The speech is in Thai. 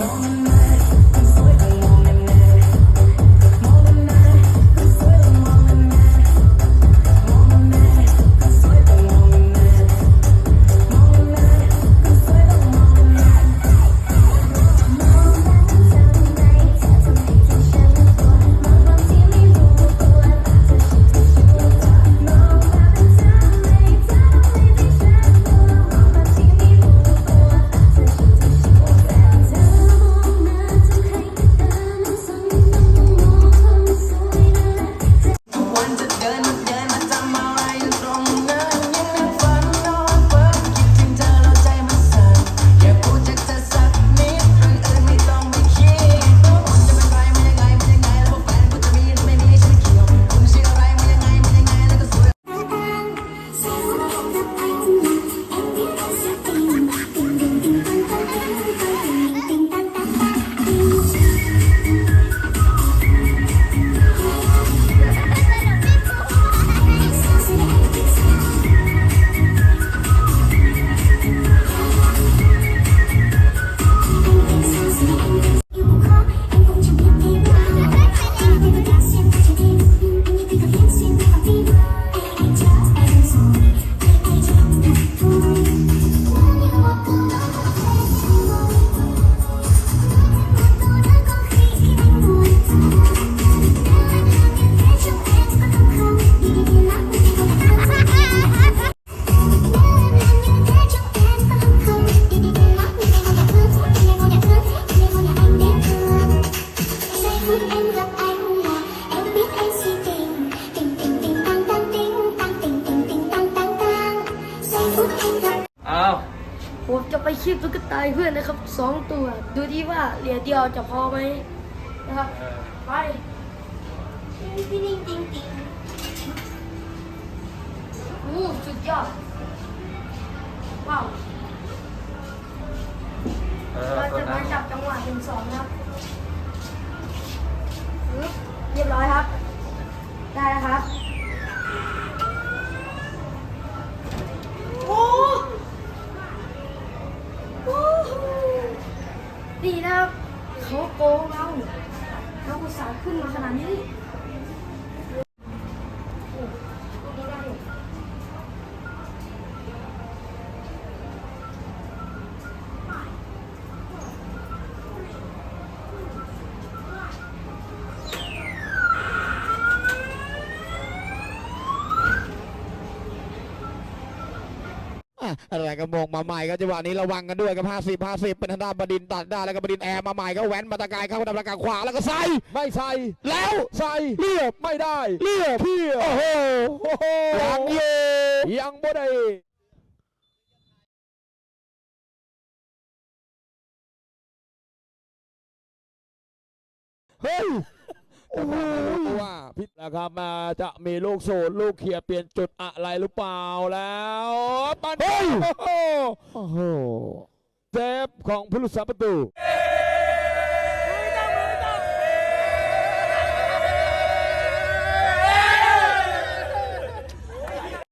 วั ผมจะไปคีบตุ๊กตาให้เพื่อนนะครับสองตัว ดูที่ว่าเหรียญเดียวจะพอไหมนะครับ ไป Ting ting ting ting อู้สุดยอด ว้าวเออเราตัวจะนั้มานจับจังหวะเป็นสองนะครับ ส่าห์ขึ้นมาขนาดนี้ อะอะไรก็มองมาใหม่ก็จังหวะนี้ระวังกันด้วยกับ50 50เป็นทางด้านบดินทร์ตัดได้แล้วก็บดินทร์แอร์มาใหม่ก็แว้นมาตะกายเข้าดับประกาขวาแล้วก็ใส่ไม่ใส่แล้วใส่เรียบไม่ได้เรียบเพียโอ้โหโอ้โหยังอยู่ยังบ่ได้เฮ้ย โอ้โหว่าพิษนะครับมาจะมีลูกสูตรลูกเขียร์เปลี่ยนจุดอะไรหรือเปล่าแล้วปันโอ้โหโอ้โหเซฟของผู้รักษาประตูเอ้